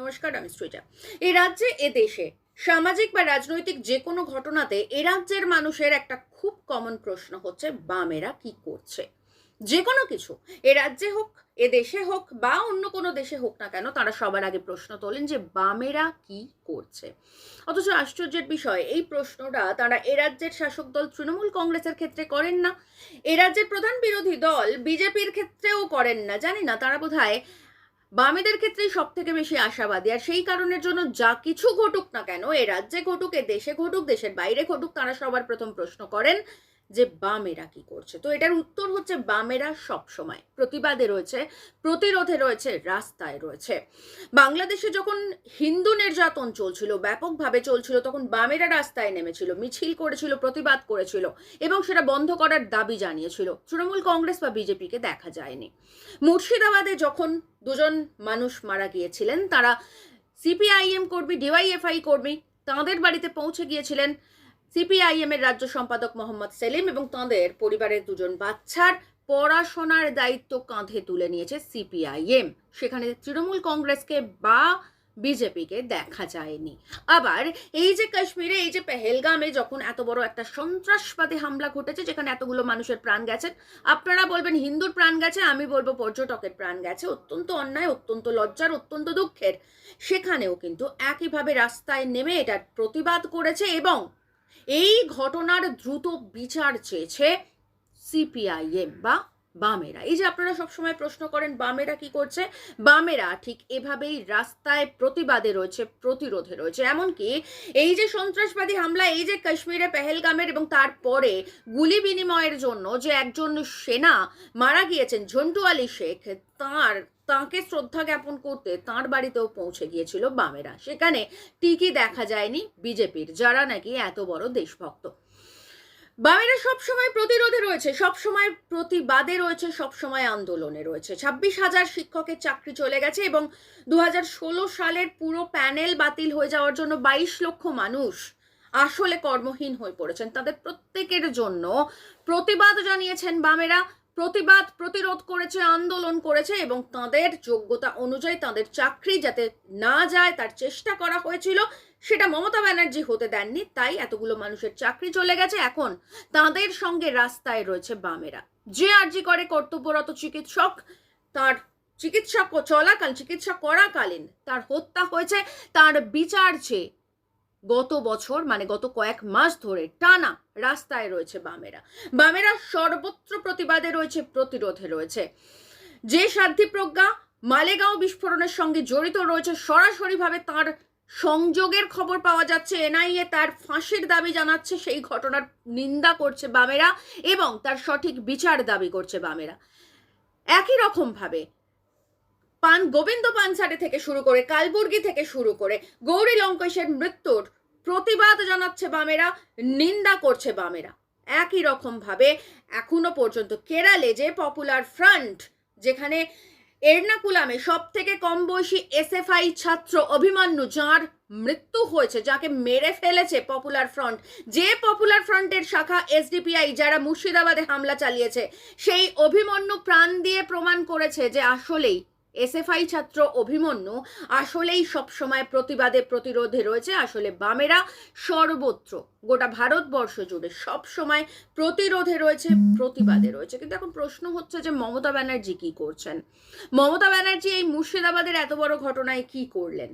নমস্কার, আমি সৃজা এই রাজ্যে, এ দেশে, সামাজিক বা রাজনৈতিক যে কোনো ঘটনাতে এ রাজ্যের মানুষের একটা খুব কমন প্রশ্ন হচ্ছে, বামেরা কি করছে? যে কোনো কিছু, এ রাজ্যে হোক, এ দেশে হোক, বা অন্য কোনো দেশে হোক না কেন, তারা সবার আগে প্রশ্ন তোলেন যে, বামেরা কি করছে? অথচ আশ্চর্যের বিষয়, এই প্রশ্নটা তারা এ রাজ্যের শাসক দল তৃণমূল কংগ্রেসের ক্ষেত্রে করেন না। এ রাজ্যের প্রধান বিরোধী দল, বিজেপির ক্ষেত্রেও করেন না, জানি না, তারা বোধহয় বামেদের ক্ষেত্রে সব থেকে বেশি আশাবাদী। আর সেই কারণের জন্য যা কিছু ঘটুক না কেন, এ রাজ্যে ঘটুক, এ দেশে ঘটুক, দেশের বাইরে ঘটুক, তারা সবার প্রথম প্রশ্ন করেন যে বামেরা কি করছে। তো এটার উত্তর হচ্ছে বামেরা সব সময়। প্রতিবাদে রয়েছে, প্রতিরোধে রয়েছে, রাস্তায় রয়েছে। বাংলাদেশে যখন হিন্দু নির্যাতন চলছিল, ব্যাপকভাবে চলছিল, তখন বামেরা রাস্তায় নেমেছিল, মিছিল করেছিল, প্রতিবাদ করেছিল এবং সেটা বন্ধ করার দাবি জানিয়েছিল। তৃণমূল কংগ্রেস বা বিজেপিকে দেখা যায়নি। মুর্শিদাবাদে যখন দুজন মানুষ মারা গিয়েছিলেন, তারা সিপিআইএম কর্মী, ডিওয়াইএফআই কর্মী, তাঁদের বাড়িতে পৌঁছে গিয়েছিলেন। সিপিআইএম এর রাজ্য সম্পাদক মোহাম্মদ সেলিম এবং তাঁদের পরিবারের দুজন বাচ্চার পড়াশোনার দায়িত্ব কাঁধে তুলে নিয়েছে সিপিআইএম। সেখানে তৃণমূল কংগ্রেসকে বা বিজেপিকে দেখা যায়নি। আবার এই যে কাশ্মীরে, এই যে পেহেলগামে যখন এত বড় একটা সন্ত্রাসবাদী হামলা ঘটেছে, যেখানে এতগুলো মানুষের প্রাণ গেছে, আপনারা বলবেন হিন্দুর প্রাণ গেছে, আমি বলব পর্যটকের প্রাণ গেছে, অত্যন্ত অন্যায়, অত্যন্ত লজ্জার, অত্যন্ত দুঃখের। সেখানেও কিন্তু একইভাবে রাস্তায় নেমে এটার প্রতিবাদ করেছে এবং এই ঘটনার দ্রুত বিচার চেয়েছে সিপিআইএম বা বামেরা। এই যে আপনারা সবসময় প্রশ্ন করেন, বামেরা কি করছে? বামেরা ঠিক এভাবেই রাস্তায় প্রতিবাদে রয়েছে, প্রতিরোধে রয়েছে। এমনকি এই যে সন্ত্রাসবাদী হামলা, এই যে কাশ্মীরে পেহেলগামের এবং তারপরে গুলি বিনিময়ের জন্য যে একজন সেনা মারা গিয়েছেন, ঝন্টু আলী শেখ, তার তাঁকে শ্রদ্ধা জ্ঞাপন করতে তাঁর বাড়িতেও পৌঁছে গিয়েছিল বামেরা। সেখানে টিকি দেখা যায়নি বিজেপির, যারা নাকি এত বড় দেশভক্ত। বামেরা সবসময় প্রতিরোধে রয়েছে, সবসময় প্রতিবাদে রয়েছে, সবসময় আন্দোলনে রয়েছে। ছাব্বিশ হাজার শিক্ষকের চাকরি চলে গেছে এবং দু হাজার ষোলো সালের পুরো প্যানেল বাতিল হয়ে যাওয়ার জন্য বাইশ লক্ষ মানুষ আসলে কর্মহীন হয়ে পড়েছেন। তাদের প্রত্যেকের জন্য প্রতিবাদ জানিয়েছেন বামেরা। প্রতিবাদ, প্রতিরোধ করেছে, আন্দোলন করেছে এবং তাদের যোগ্যতা অনুযায়ী তাদের চাকরি যাতে না যায় তার চেষ্টা করা হয়েছিল, সেটা মমতা ব্যানার্জি হতে দেননি, তাই এতগুলো মানুষের চাকরি চলে গেছে। এখন তাদের সঙ্গে রাস্তায় রয়েছে বামেরা। যে আর্জি করে কর্তব্যরত চিকিৎসক, তার চিকিৎসা চলাকালীন, চিকিৎসা করাকালীন তার হত্যা হয়েছে, তার বিচার চেয়ে গত বছর মানে গত কয়েক মাস ধরে টানা রাস্তায় রয়েছে বামেরা। বামেরা সর্বত্র প্রতিবাদে রয়েছে, প্রতিরোধে রয়েছে। যে সাধ্যি প্রজ্ঞা মালেগাঁও বিস্ফোরণের সঙ্গে জড়িত রয়েছে, সরাসরিভাবে তার সংযোগের খবর পাওয়া যাচ্ছে। এনআইএ তার ফাঁসির দাবি জানাচ্ছে, সেই ঘটনার নিন্দা করছে বামেরা এবং তার সঠিক বিচার দাবি করছে বামেরা। একই রকমভাবে পান, গোবিন্দ পানসারে থেকে শুরু করে, কালবুর্গি থেকে শুরু করে, গৌরী লঙ্কেশের মৃত্যুর প্রতিবাদ জানাচ্ছে বামেরা, নিন্দা করছে বামেরা। একই রকম ভাবে এখনও পর্যন্ত কেরালে যে পপুলার ফ্রন্ট যেখানে এর্নাকুলামে সব থেকে কম বয়সী এসএফআই ছাত্র অভিমান্যু, যার মৃত্যু হয়েছে, যাকে মেরে ফেলেছে পপুলার ফ্রন্ট যে পপুলার ফ্রন্টের শাখা এসডিপিআই, যারা মুর্শিদাবাদে হামলা চালিয়েছে, সেই অভিমন্যু প্রাণ দিয়ে প্রমাণ করেছে যে আসলেই এসএফআই ছাত্র অভিমন্যু আসলেই সবসময় প্রতিবাদে প্রতিরোধে রয়েছে। আসলে বামেরা সর্বত্র, গোটা ভারতবর্ষ জুড়ে সবসময় প্রতিরোধে রয়েছে, প্রতিবাদে রয়েছে। কিন্তু এখন প্রশ্ন হচ্ছে যে মমতা ব্যানার্জি কি করছেন? মমতা ব্যানার্জি এই মুর্শিদাবাদের এত বড় ঘটনায় কি করলেন?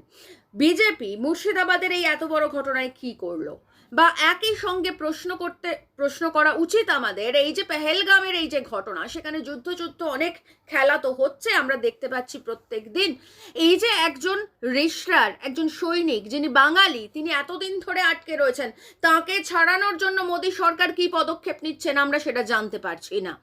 বিজেপি মুর্শিদাবাদের এই এত বড় ঘটনায় কি করল? বা একই সঙ্গে প্রশ্ন করতে, প্রশ্ন করা উচিত আমাদের এই যে পেহেলগামের এই যে ঘটনা, সেখানে যুদ্ধ যুদ্ধ অনেক খেলা তো হচ্ছে, আমরা দেখতে পাচ্ছি প্রত্যেক দিন। এই যে একজন রেশরার একজন সৈনিক যিনি বাঙালি, তিনি এতদিন ধরে আটকে রয়েছেন, তাকে ছাড়ানোর জন্য মোদী সরকার কি পদক্ষেপ নিচ্ছেন আমরা সেটা জানতে পারছি না।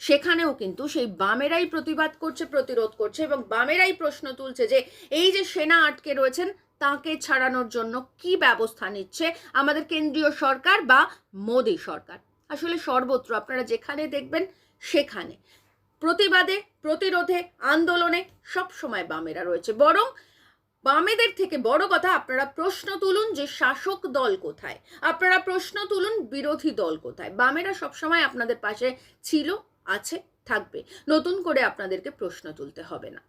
সেখানেও কিন্তু সেই বামেরাই প্রতিবাদ করছে, প্রতিরোধ করছে এবং বামেরাই প্রশ্ন তুলছে যে এই যে সেনা আটকে রয়েছেন, তাকে ছাড়ানোর জন্য কি ব্যবস্থা নিচ্ছে আমাদের কেন্দ্রীয় সরকার বা মোদী সরকার? আসলে সর্বত্র আপনারা যেখানে দেখবেন, সেখানে। প্রতিবাদে, প্রতিরোধে, আন্দোলনে সব সময় বামেরা রয়েছে। বরং বামেদের থেকে বড় কথা, আপনারা প্রশ্ন তুলুন যে শাসক দল কোথায়? আপনারা প্রশ্ন তুলুন বিরোধী দল কোথায়? বামেরা সবসময় আপনাদের পাশে ছিল, আছে, থাকবে। নতুন করে আপনাদেরকে প্রশ্ন তুলতে হবে না।